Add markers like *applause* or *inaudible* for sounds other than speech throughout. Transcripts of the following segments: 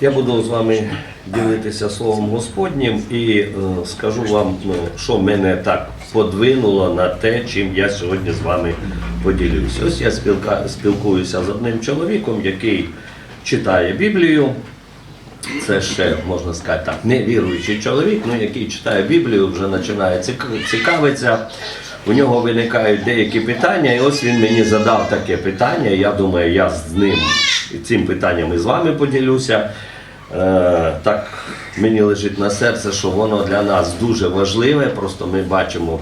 Я буду з вами ділитися Словом Господнім і е, скажу вам, ну, що мене так подвинуло на те, чим я сьогодні з вами поділюся. Ось я спілкуюся з одним чоловіком, який читає Біблію. Це ще можна сказати так, невіруючий чоловік, ну який читає Біблію, вже починає цікавитися. У нього виникають деякі питання, і ось він мені задав таке питання. Я думаю, я з ним цим питанням і з вами поділюся. Е, так мені лежить на серце, що воно для нас дуже важливе. Просто ми бачимо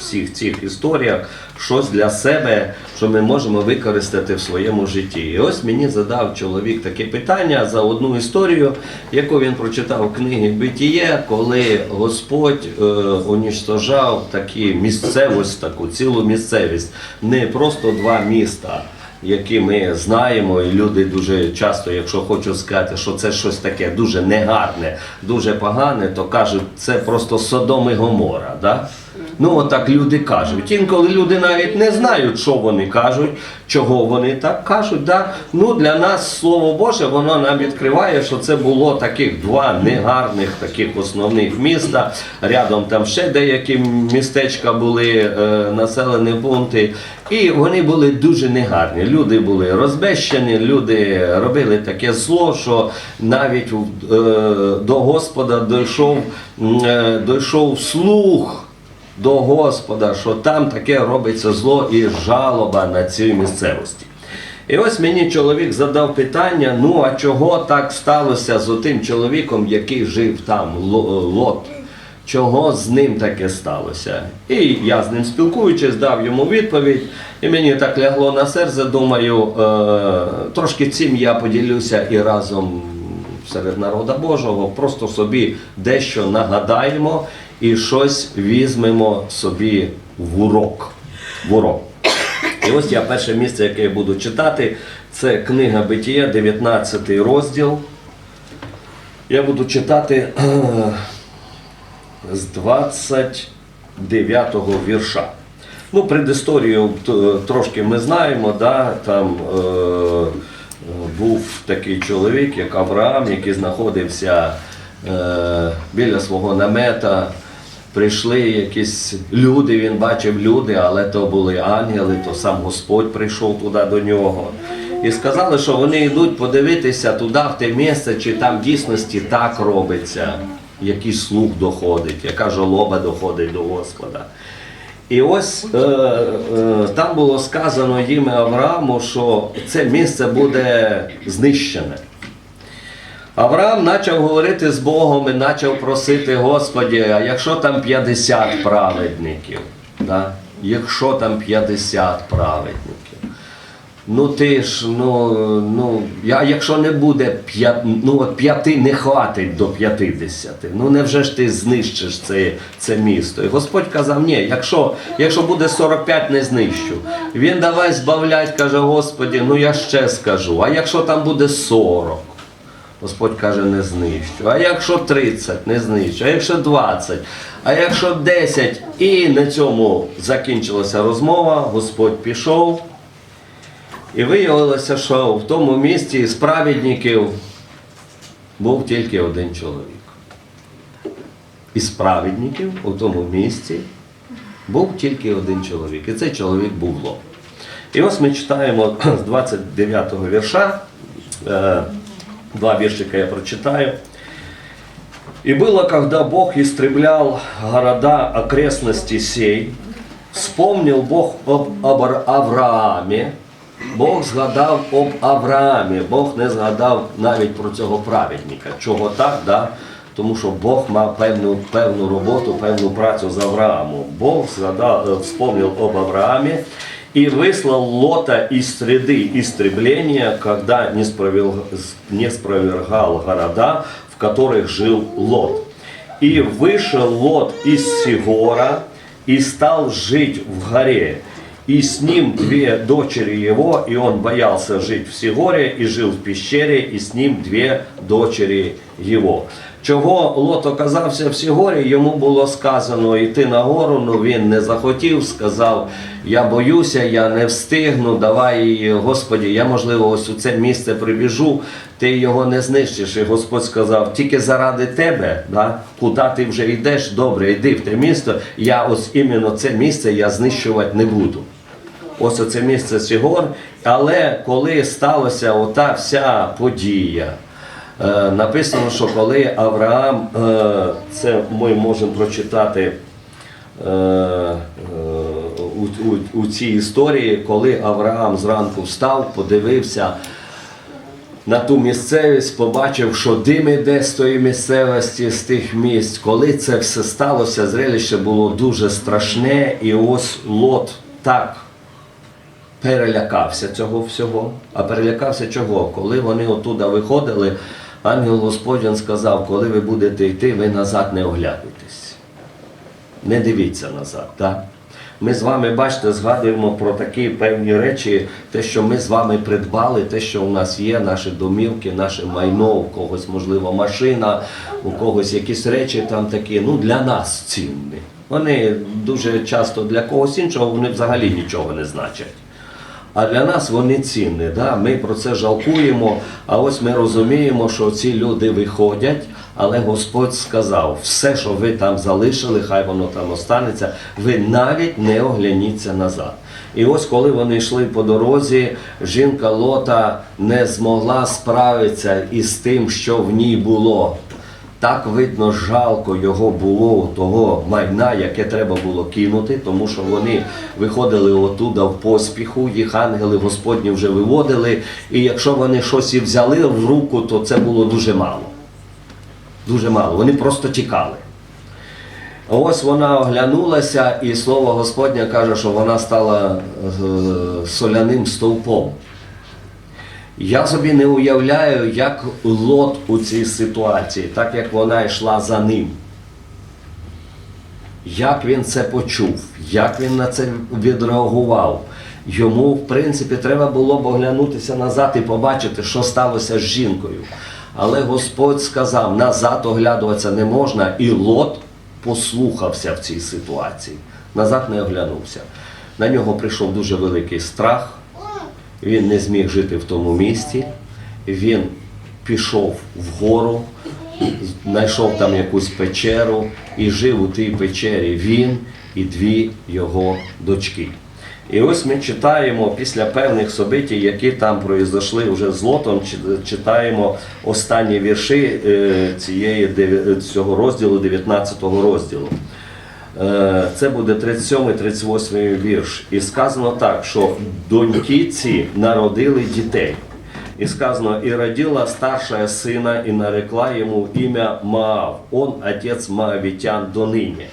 всіх цих історіях щось для себе, що ми можемо використати в своєму житті. І ось мені задав чоловік таке питання за одну історію, яку він прочитав в книгі Битіє, коли Господь е, уніштожав такі місцевість, таку цілу місцевість, не просто два міста які ми знаємо, і люди дуже часто, якщо хочуть сказати, що це щось таке дуже негарне, дуже погане, то кажуть, це просто Содом і Гомора. Да? Ну, отак люди кажуть. Інколи люди навіть не знають, що вони кажуть, чого вони так кажуть. Да? Ну, для нас Слово Боже, воно нам відкриває, що це було таких два негарних таких основних міста. Рядом там ще деякі містечка були, е, населені пункти. І вони були дуже негарні. Люди були розбещені, люди робили таке зло, що навіть е, до Господа дійшов, е, дійшов слух до Господа, що там таке робиться зло і жалоба на цій місцевості. І ось мені чоловік задав питання: ну а чого так сталося з тим чоловіком, який жив там, Лот? Чого з ним таке сталося? І я з ним спілкуючись, дав йому відповідь, і мені так лягло на серце, думаю, е, трошки цим я поділюся і разом серед народа Божого, просто собі дещо нагадаємо і щось візьмемо собі в урок. В урок. І ось я перше місце, яке я буду читати, це книга Битія, 19 розділ. Я буду читати е, з 29 го вірша. Ну, предісторію трошки ми знаємо, да? там е, був такий чоловік, як Авраам, який знаходився е, біля свого намета. Прийшли якісь люди, він бачив люди, але то були ангели, то сам Господь прийшов туди до нього. І сказали, що вони йдуть подивитися туди, в те місце, чи там в дійсності так робиться, який слух доходить, яка жолоба доходить до Господа. І ось е, е, там було сказано їм Аврааму, що це місце буде знищене. Авраам почав говорити з Богом і почав просити Господі, а якщо там 50 праведників, да? якщо там 50 праведників, ну ти ж, ну, ну, я, якщо не буде ну, от п'яти не хватить до 50, ну невже ж ти знищиш це, це місто? І Господь казав, ні, якщо, якщо буде 45, не знищу. Він давай збавлять, каже, Господі, ну я ще скажу, а якщо там буде 40? Господь каже, не знищу. А якщо 30, не знищу, а якщо 20, а якщо 10, і на цьому закінчилася розмова, Господь пішов. І виявилося, що в тому місті з праведників був тільки один чоловік. Із праведників у тому місті був тільки один чоловік. І цей чоловік був Лот. І ось ми читаємо з 29 го вірша. Два віршика я прочитаю. «И было, когда Бог истреблял города окрестности сей, вспомнил Бог об, Авраамі, Бог згадав об Авраамі, Бог не згадав навіть про цього праведника. Чого так? Да? Тому що Бог мав певну, певну роботу, певну працю з Авраамом. Бог згадав, е, вспомнил об Авраамі и выслал Лота из среды истребления, когда не спровергал города, в которых жил Лот. И вышел Лот из Сигора и стал жить в горе. И с ним две дочери его, и он боялся жить в Сигоре, и жил в пещере, и с ним две дочери его. Чого Лот оказався в Сігорі, йому було сказано йти на гору, ну він не захотів, сказав, я боюся, я не встигну, давай, Господі, я, можливо, ось у це місце прибіжу, ти його не знищиш. І Господь сказав, тільки заради тебе, да, куди ти вже йдеш, добре, йди в те місто, я ось іменно це місце я знищувати не буду. Ось оце місце Сігор. Але коли сталася ота вся подія, написано, що коли Авраам, е, це ми можемо прочитати е, е, у, у, у цій історії, коли Авраам зранку встав, подивився на ту місцевість, побачив, що дим іде з тої місцевості, з тих місць. Коли це все сталося, зрелище було дуже страшне, і ось Лот так перелякався цього всього. А перелякався чого? Коли вони оттуда виходили, ангел Господень сказав, коли ви будете йти, ви назад не оглядуйтесь. Не дивіться назад. Так? Ми з вами, бачите, згадуємо про такі певні речі, те, що ми з вами придбали, те, що у нас є, наші домівки, наше майно, у когось, можливо, машина, у когось якісь речі там такі, ну для нас цінні. Вони дуже часто для когось іншого вони взагалі нічого не значать. А для нас вони цінні. Да? Ми про це жалкуємо. А ось ми розуміємо, що ці люди виходять, але Господь сказав, все, що ви там залишили, хай воно там останеться, ви навіть не огляніться назад. І ось коли вони йшли по дорозі, жінка Лота не змогла справитися із тим, що в ній було. Так видно, жалко його було того майна, яке треба було кинути, тому що вони виходили отуда в поспіху, їх ангели Господні вже виводили. І якщо вони щось і взяли в руку, то це було дуже мало. Дуже мало. Вони просто тікали. Ось вона оглянулася, і слово Господнє каже, що вона стала е, соляним стовпом. Я собі не уявляю, як Лот у цій ситуації, так як вона йшла за ним. Як він це почув, як він на це відреагував. Йому, в принципі, треба було б оглянутися назад і побачити, що сталося з жінкою. Але Господь сказав, назад оглядуватися не можна, і Лот послухався в цій ситуації. Назад не оглянувся. На нього прийшов дуже великий страх. Він не зміг жити в тому місті. Він пішов вгору, знайшов там якусь печеру і жив у тій печері він і дві його дочки. І ось ми читаємо після певних событій, які там произошли вже з Лотом, читаємо останні вірші е, цієї, цього розділу, 19 розділу. Е, Це буде 37-38 вірш. І сказано так, що доньки ці народили дітей. І сказано, і родила старшая сина, і нарекла йому ім'я Маав. Он отець Моавитян до ныне.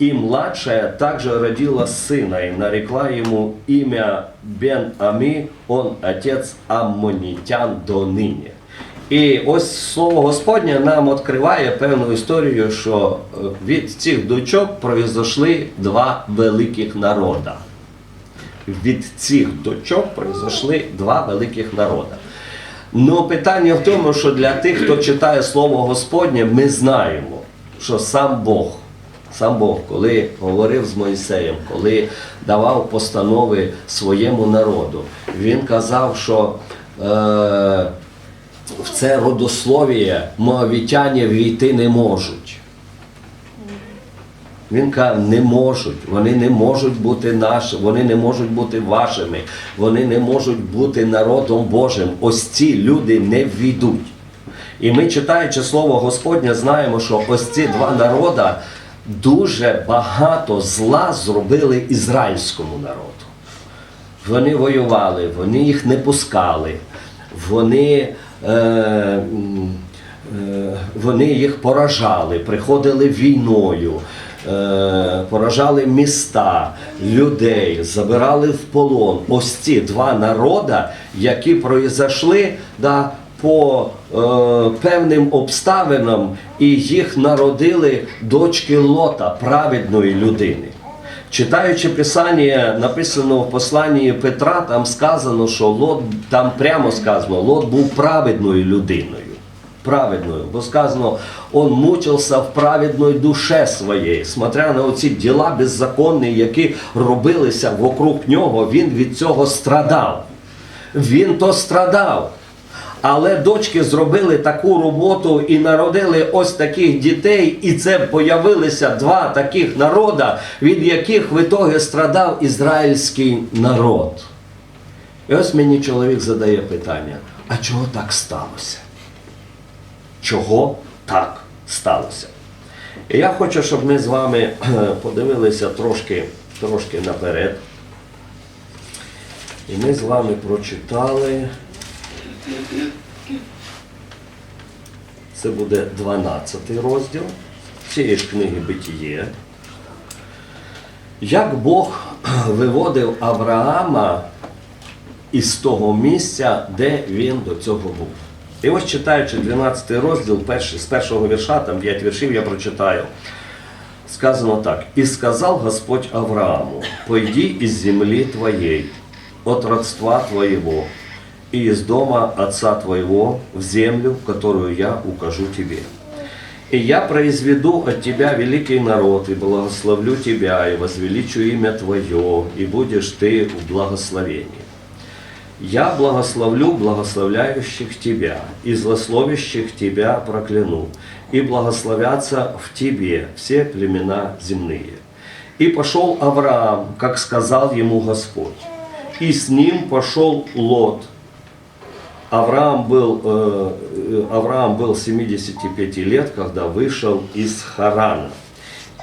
И младшая также родила сына, и нарекла ему имя Бен-Ами, он отец Аммонитян до ныне. І ось слово Господнє нам відкриває певну історію, що е, від цих дочок произошли два великих народа. Від цих дочок произошли два великих народа. Ну, питання в тому, що для тих, хто читає Слово Господнє, ми знаємо, що сам Бог, сам Бог, коли говорив з Мойсеєм, коли давав постанови своєму народу, він казав, що е, в це родослов'я моавітяні війти не можуть. Він каже, не можуть, вони не можуть бути нашими, вони не можуть бути вашими, вони не можуть бути народом Божим. Ось ці люди не війдуть. І ми, читаючи Слово Господнє, знаємо, що ось ці два народа дуже багато зла зробили ізраїльському народу. Вони воювали, вони їх не пускали, вони, вони їх поражали, приходили війною, е, поражали міста, людей, забирали в полон. Ось ці два народа, які произошли да, по е, певним обставинам, і їх народили дочки Лота, праведної людини. Читаючи Писання, написано в посланні Петра, там сказано, що Лот, там прямо сказано, Лот був праведною людиною. праведною. Бо сказано, он мучився в праведної душе своєї, смотря на оці діла беззаконні, які робилися вокруг нього, він від цього страдав. Він то страдав. Але дочки зробили таку роботу і народили ось таких дітей, і це появилися два таких народа, від яких в ітогі страдав ізраїльський народ. І ось мені чоловік задає питання: а чого так сталося? Чого так сталося? І я хочу, щоб ми з вами *clears throat* подивилися трошки, трошки наперед. І ми з вами прочитали. Це буде 12 розділ цієї ж книги Битіє. Як Бог виводив Авраама із того місця, де він до цього був. І ось читаючи 12 розділ, перший, з першого вірша, там 5 віршів я прочитаю. Сказано так: «І сказав Господь Аврааму: пойди із землі твоєї, от родства твоего, и из дома отца твоего в землю, которую я укажу тебе. И я произведу от тебя великий народ, и благословлю тебя, и возвеличу имя твое, и будешь ты в благословении. Я благословлю благословляющих тебя, и злословящих тебя прокляну, и благословятся в тебе все племена земные. И пошел Авраам, как сказал ему Господь, и с ним пошел Лот. Авраам был, э, э, Авраам был 75 лет, когда вышел из Харана.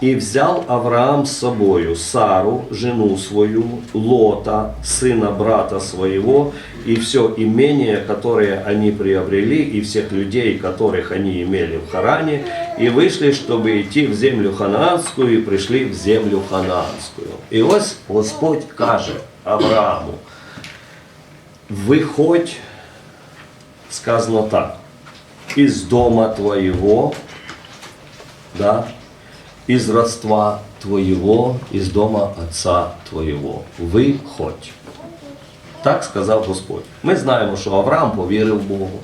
И взял Авраам с собою Сару, жену свою, Лота, сына брата своего, и все имение, которое они приобрели, и всех людей, которых они имели в Харане, и вышли, чтобы идти в землю ханаанскую, и пришли в землю ханаанскую. І ось Господь каже Аврааму, виходь, сказано так, из дома твоего, да, из родства твоего, из дома отца твоего. Виходь. Так сказав Господь. Ми знаємо, що Авраам повірив Богу.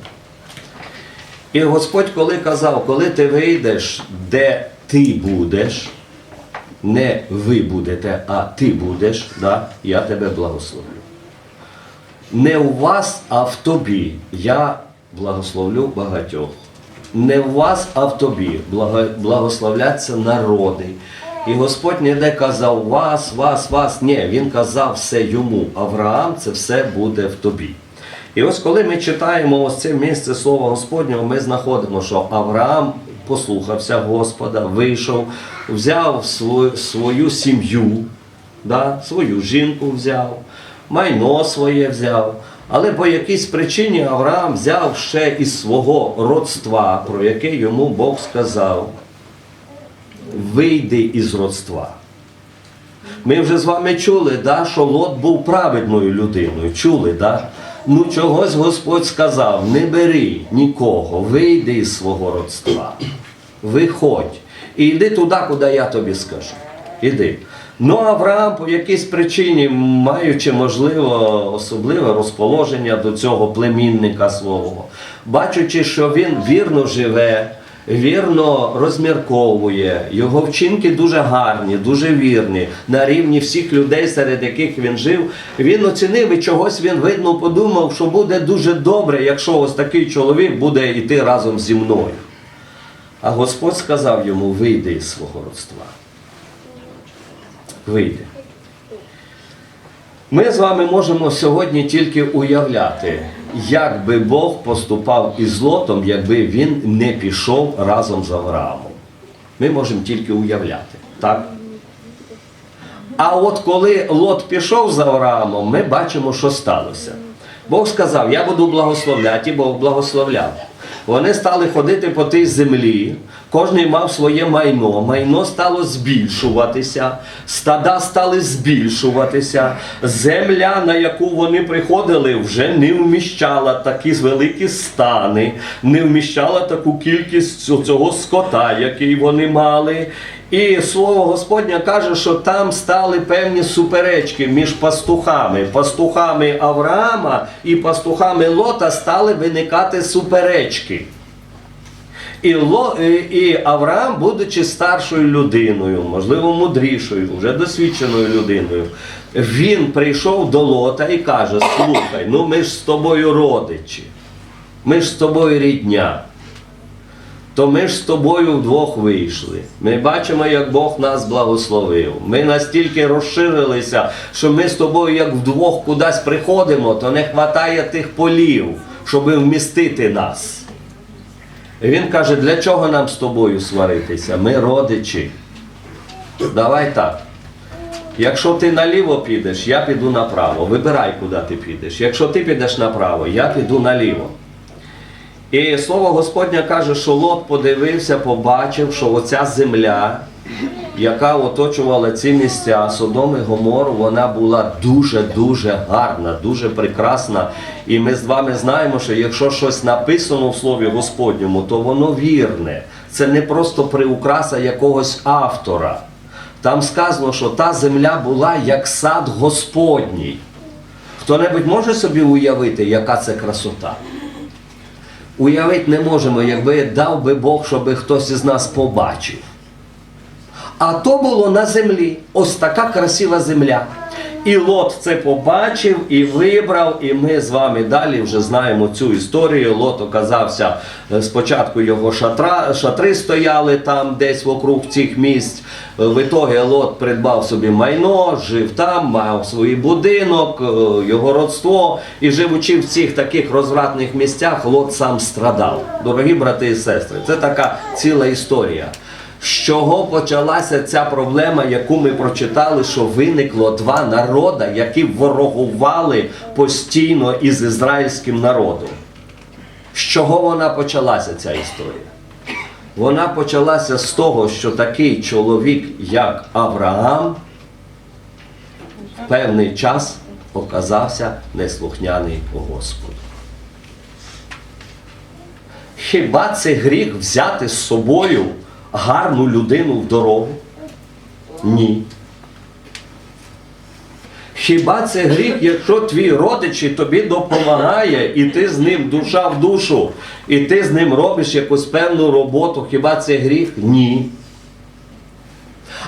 І Господь, коли казав, коли ти вийдеш, де ти будеш, не ви будете, а ти будеш, да, я тебе благословлю. Не у вас, а в тобі я благословлю багатьох. Не в вас, а в тобі благословляться народи. І Господь ніде казав вас, вас, вас. Ні, Він казав все йому. Авраам, це все буде в тобі. І ось коли ми читаємо ось це місце Слова Господнього, ми знаходимо, що Авраам послухався Господа, вийшов, взяв свою, свою сім'ю, да, свою жінку взяв, майно своє взяв. Але по якійсь причині Авраам взяв ще із свого родства, про яке йому Бог сказав: вийди із родства. Ми вже з вами чули, да, що Лот був праведною людиною. Чули, да? Ну чогось Господь сказав: не бери нікого, вийди із свого родства. Виходь. І йди туди, куди я тобі скажу. Іди. Ну, Авраам по якійсь причині, маючи, можливо, особливе розположення до цього племінника свого, бачачи, що він вірно живе, вірно розмірковує, його вчинки дуже гарні, дуже вірні, на рівні всіх людей, серед яких він жив, він оцінив і чогось він видно подумав, що буде дуже добре, якщо ось такий чоловік буде йти разом зі мною. А Господь сказав йому: вийди із свого родства. Вийди. Ми з вами можемо сьогодні тільки уявляти, як би Бог поступав із Лотом, якби він не пішов разом з Авраамом. Ми можемо тільки уявляти. Так? А от коли Лот пішов з Авраамом, ми бачимо, що сталося. Бог сказав, я буду благословляти, і Бог благословляв. Вони стали ходити по тій землі, кожен мав своє майно, майно стало збільшуватися, стада стали збільшуватися, земля, на яку вони приходили, вже не вміщала такі великі стани, не вміщала таку кількість цього скота, який вони мали. І слово Господнє каже, що там стали певні суперечки між пастухами. Пастухами Авраама і пастухами Лота стали виникати суперечки. І, Ло, і, Авраам, будучи старшою людиною, можливо, мудрішою, вже досвідченою людиною, він прийшов до Лота і каже: Слухай, ну ми ж з тобою родичі, ми ж з тобою рідня. То ми ж з тобою вдвох вийшли. Ми бачимо, як Бог нас благословив. Ми настільки розширилися, що ми з тобою, як вдвох кудись приходимо, то не вистачає тих полів, щоб вмістити нас. І він каже, для чого нам з тобою сваритися? Ми родичі. Давай так. Якщо ти наліво підеш, я піду направо. Вибирай, куди ти підеш. Якщо ти підеш направо, я піду наліво. І слово Господнє каже, що Лот подивився, побачив, що оця земля, яка оточувала ці місця, Содом і Гомору, вона була дуже-дуже гарна, дуже прекрасна. І ми з вами знаємо, що якщо щось написано в Слові Господньому, то воно вірне. Це не просто приукраса якогось автора. Там сказано, що та земля була як сад Господній. Хто-небудь може собі уявити, яка це красота? Уявити не можемо, якби дав би Бог, щоб хтось із нас побачив. А то було на землі. Ось така красива земля. І Лот це побачив і вибрав, і ми з вами далі вже знаємо цю історію. Лот оказався е, спочатку його шатра, шатри стояли там десь вокруг цих місць. Е, В ітогі Лот придбав собі майно, жив там, мав свій будинок, е, його родство. І живучи в цих таких розвратних місцях, Лот сам страдав. Дорогі брати і сестри, це така ціла історія. З чого почалася ця проблема, яку ми прочитали, що виникло два народи, які ворогували постійно із ізраїльським народом? З чого вона почалася, ця історія? Вона почалася з того, що такий чоловік, як Авраам, в певний час оказався неслухняний Господу. Хіба це гріх взяти з собою гарну людину в дорогу? Ні. Хіба це гріх, якщо твій родич тобі допомагає, і ти з ним душа в душу, і ти з ним робиш якусь певну роботу, хіба це гріх? Ні.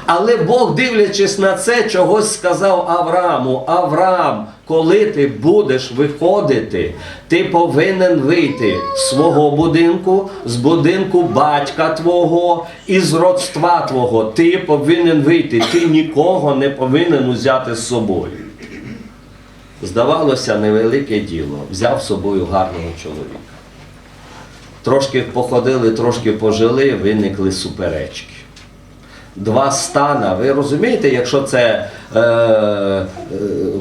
Але Бог, дивлячись на це, чогось сказав Аврааму: Авраам, коли ти будеш виходити, ти повинен вийти з свого будинку, з будинку батька твого і з родства твого. Ти повинен вийти, ти нікого не повинен узяти з собою. Здавалося, невелике діло. Взяв з собою гарного чоловіка. Трошки походили, трошки пожили, виникли суперечки два стана. Ви розумієте, якщо це е, е,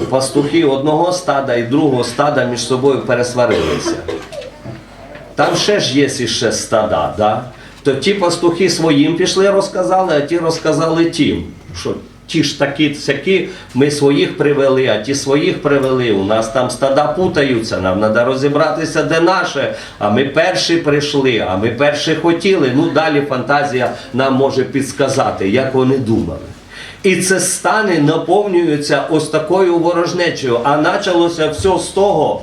пастухи одного стада і другого стада між собою пересварилися. Там ще ж є ще стада, да? то ті пастухи своїм пішли, розказали, а ті розказали тим. Що ті ж такі сякі, ми своїх привели, а ті своїх привели. У нас там стада путаються, нам треба розібратися, де наше. А ми перші прийшли, а ми перші хотіли. Ну далі фантазія нам може підсказати, як вони думали. І це стани наповнюються ось такою ворожнечею. А почалося все з того,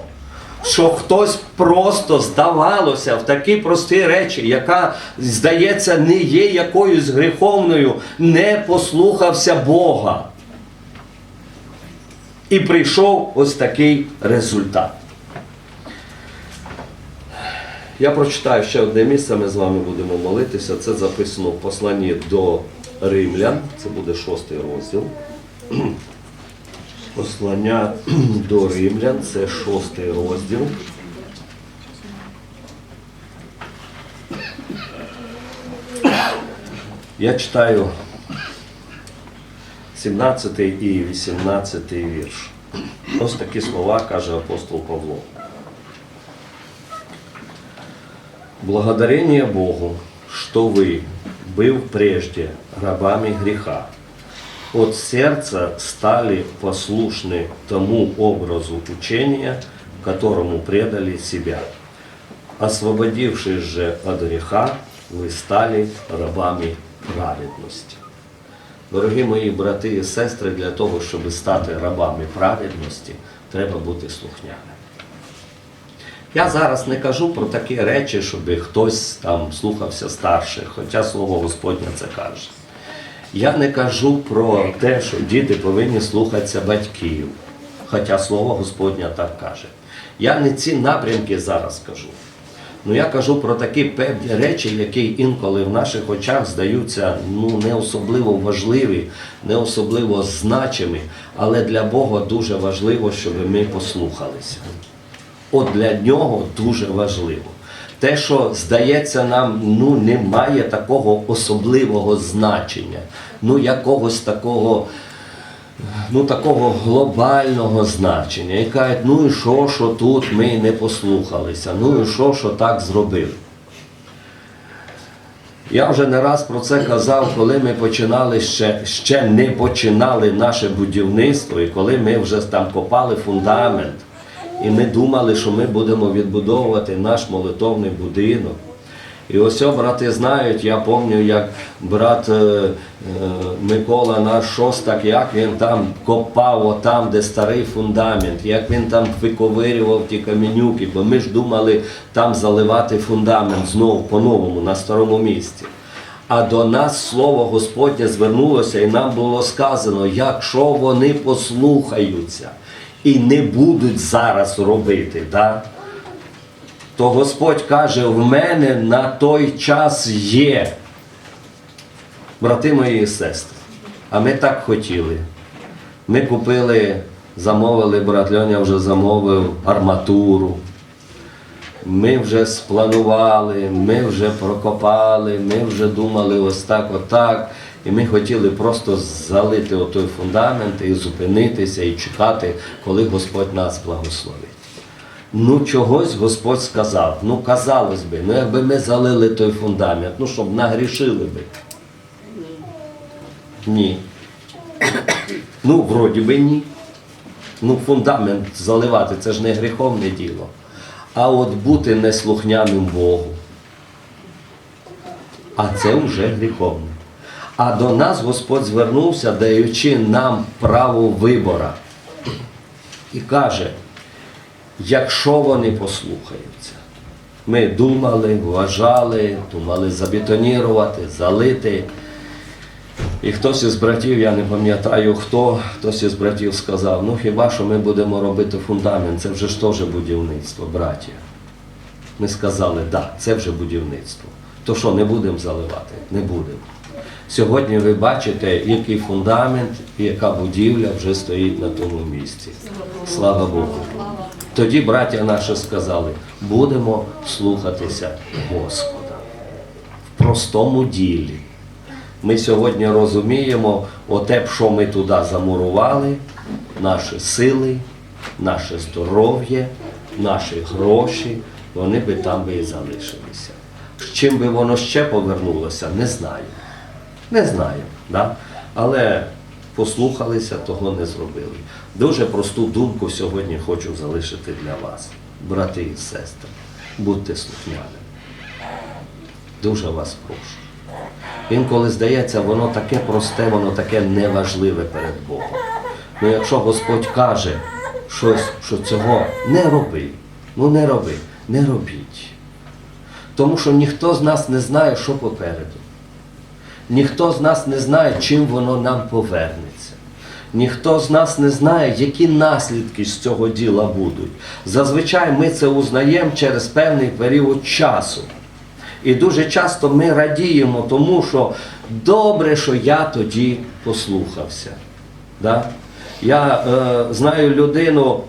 що хтось просто здавалося в такі прості речі, яка, здається, не є якоюсь гріховною, не послухався Бога. І прийшов ось такий результат. Я прочитаю ще одне місце, ми з вами будемо молитися. Це записано в посланні до римлян, це буде шостий розділ. Послання *clears throat* до римлян, це шостий розділ. Я читаю 17 і 18 вірш. Ось такі слова каже апостол Павло. Благодарение Богу, что вы, был прежде рабами греха, от сердца стали послушны тому образу учения, которому предали себя. Освободившись же от греха, ви стали рабами праведності. Дорогі мої брати і сестри, для того, щоб стати рабами праведності, треба бути слухняним. Я зараз не кажу про такі речі, щоб хтось там слухався старших, хоча слово Господнє це каже. Я не кажу про те, що діти повинні слухатися батьків, хоча слово Господнє так каже. Я не ці напрямки зараз кажу. Ну я кажу про такі певні речі, які інколи в наших очах здаються ну, не особливо важливі, не особливо значимі, але для Бога дуже важливо, щоб ми послухалися. От для нього дуже важливо. Те, що здається нам, ну не має такого особливого значення, ну якогось такого, ну такого глобального значення. І кажуть, ну і що, що тут ми не послухалися, ну і що, що так зробили. Я вже не раз про це казав, коли ми починали ще, ще не починали наше будівництво, і коли ми вже там копали фундамент, і ми думали, що ми будемо відбудовувати наш молитовний будинок. І ось брати знають, я пам'ятаю, як брат е, е, Микола наш шостак, як він там копав отам, де старий фундамент, як він там виковирював ті камінюки, бо ми ж думали там заливати фундамент знову по-новому на старому місці. А до нас слово Господнє звернулося, і нам було сказано, якщо вони послухаються і не будуть зараз робити, да? то Господь каже, в мене на той час є. Брати мої і сестри, а ми так хотіли. Ми купили, замовили, брат Льоня вже замовив арматуру. Ми вже спланували, ми вже прокопали, ми вже думали ось так, отак. І ми хотіли просто залити отой фундамент і зупинитися і чекати, коли Господь нас благословить. Ну, чогось Господь сказав. Ну, казалось би, ну якби ми залили той фундамент, ну щоб нагрішили би. Ні. Ну, вроді би ні. Ну, фундамент заливати це ж не гріховне діло. А от бути неслухняним Богу. А це вже гріховне. А до нас Господь звернувся, даючи нам право вибора. І каже, якщо вони послухаються. Ми думали, вважали, думали забетонірувати, залити. І хтось із братів, я не пам'ятаю хто, хтось із братів сказав, ну хіба що ми будемо робити фундамент, це вже ж теж будівництво, браття. Ми сказали, так, да, це вже будівництво. То що, не будемо заливати? Не будемо. Сьогодні ви бачите, який фундамент яка будівля вже стоїть на тому місці. Слава Богу. Тоді браття наші сказали, будемо слухатися Господа в простому ділі. Ми сьогодні розуміємо, оте, що ми туди замурували, наші сили, наше здоров'я, наші гроші, вони би там би і залишилися. З чим би воно ще повернулося, не знаю. Не знаю. Да? Але послухалися, того не зробили. Дуже просту думку сьогодні хочу залишити для вас, брати і сестри. Будьте слухняними. Дуже вас прошу. Інколи здається, воно таке просте, воно таке неважливе перед Богом. Ну якщо Господь каже щось, що цього не роби, ну не роби, не робіть. Тому що ніхто з нас не знає, що попереду. Ніхто з нас не знає, чим воно нам повернеться. Ніхто з нас не знає, які наслідки з цього діла будуть. Зазвичай ми це узнаємо через певний період часу. І дуже часто ми радіємо тому, що добре, що я тоді послухався. Да? Я е, знаю людину,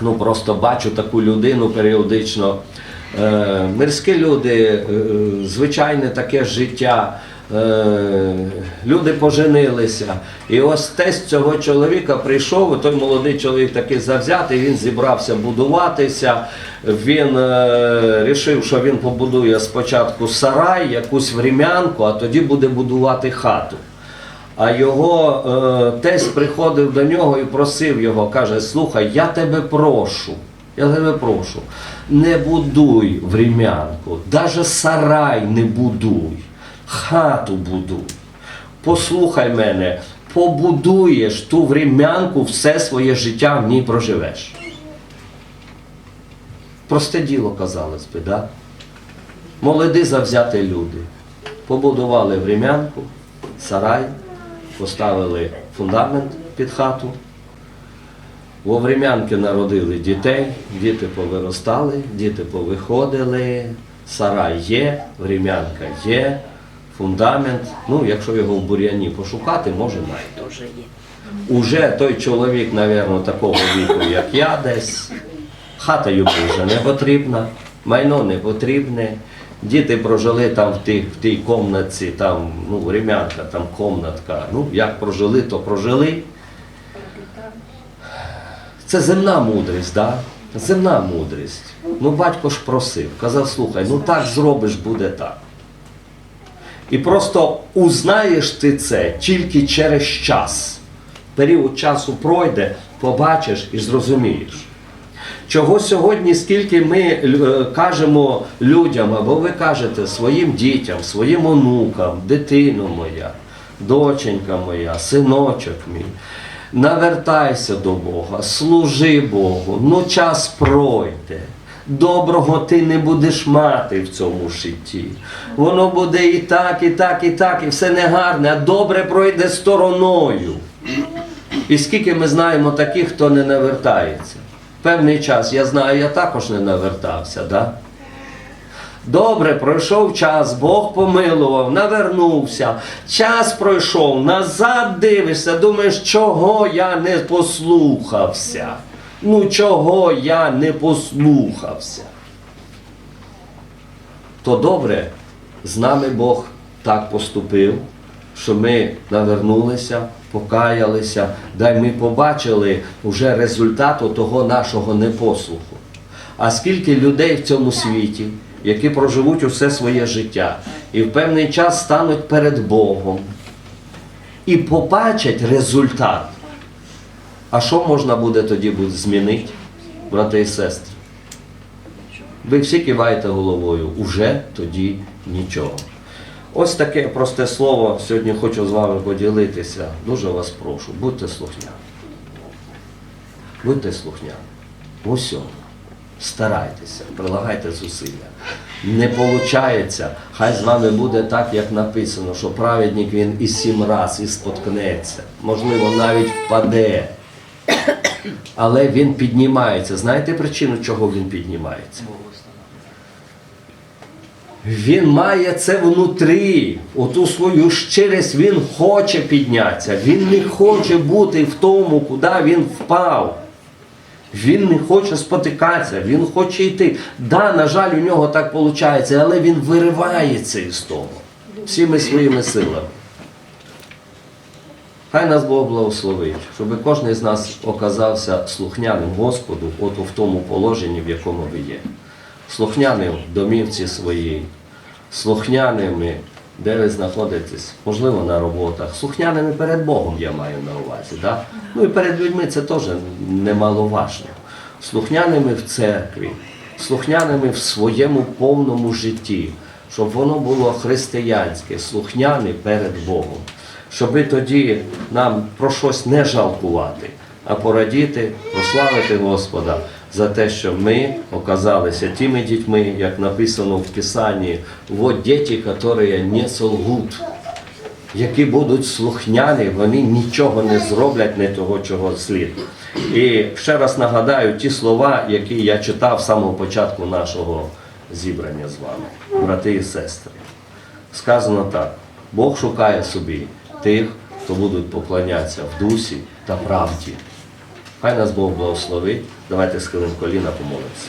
ну просто бачу таку людину періодично. Е, мирські люди, е, звичайне таке життя. Е, люди поженилися. І ось тесть цього чоловіка прийшов, той молодий чоловік такий завзятий, він зібрався будуватися. Він е, рішив, що він побудує спочатку сарай, якусь врем'янку, а тоді буде будувати хату. А його е, тесть приходив до нього і просив його, каже: слухай, я тебе прошу. Я тебе прошу, не будуй врем'янку, навіть сарай не будуй хату будуй. Послухай мене, побудуєш ту врем'янку, все своє життя в ній проживеш. Просте діло, казалось би, да? Молоді завзяті люди. Побудували врем'янку, сарай, поставили фундамент під хату. Во врем'янки народили дітей, діти повиростали, діти повиходили, сарай є, врем'янка є, фундамент. Ну, якщо його в бур'яні пошукати, може знайти. Тоже є. Уже той чоловік, напевно, такого віку, як я десь, хата йому вже не потрібна, майно не потрібне. Діти прожили там в тій, в тій комнатці, там, ну, рем'янка, там комнатка. Ну, як прожили, то прожили. Це земна мудрість, да? Земна мудрість. Ну, батько ж просив, казав, слухай, ну так зробиш, буде так. І просто узнаєш ти це тільки через час. Період часу пройде, побачиш і зрозумієш. Чого сьогодні, скільки ми е, кажемо людям, або ви кажете своїм дітям, своїм онукам, дитино моя, доченька моя, синочок мій, навертайся до Бога, служи Богу, ну час пройде. Доброго ти не будеш мати в цьому житті. Воно буде і так, і так, і так, і все негарне, а добре пройде стороною. І скільки ми знаємо таких, хто не навертається. Певний час, я знаю, я також не навертався. Да? Добре, пройшов час, Бог помилував, навернувся. Час пройшов, назад дивишся, думаєш, чого я не послухався. Ну чого я не послухався. То добре, з нами Бог так поступив, що ми навернулися, покаялися, дай ми побачили вже результату того нашого непослуху. А скільки людей в цьому світі, які проживуть усе своє життя і в певний час стануть перед Богом і побачать результат. А що можна буде тоді змінити, брати і сестри? Ви всі киваєте головою, уже тоді нічого. Ось таке просте слово сьогодні хочу з вами поділитися. Дуже вас прошу, будьте слухняні. Будьте слухняні. В усьому. Старайтеся, прилагайте зусилля. Не виходить, хай з вами буде так, як написано, що праведник він і сім раз і споткнеться, можливо, навіть впаде. Але він піднімається. Знаєте причину, чого він піднімається? Він має це внутрі, оту свою щирість, він хоче піднятися. Він не хоче бути в тому, куди він впав. Він не хоче спотикатися, він хоче йти. Да, на жаль, у нього так виходить, але він виривається із того всіми своїми силами. Хай нас Бог благословить, щоб кожен з нас оказався слухняним Господу, от в тому положенні, в якому ви є. Слухняним домівці своїй, слухняними, де ви знаходитесь, можливо, на роботах, слухняними перед Богом я маю на увазі. Да? Ну і перед людьми це теж немаловажно. Слухняними в церкві, слухняними в своєму повному житті, щоб воно було християнське, слухняне перед Богом. Щоби тоді нам про щось не жалкувати, а порадіти, прославити Господа за те, що ми оказалися тими дітьми, як написано в Писанні, вот діти, які не солгут, які будуть слухняні, вони нічого не зроблять не того, чого слід. І ще раз нагадаю ті слова, які я читав з самого початку нашого зібрання з вами, брати і сестри. Сказано так: Бог шукає собі тих, хто будуть поклонятися в дусі та правді. Хай нас Бог благословить. Давайте схилимо коліна, помолимося.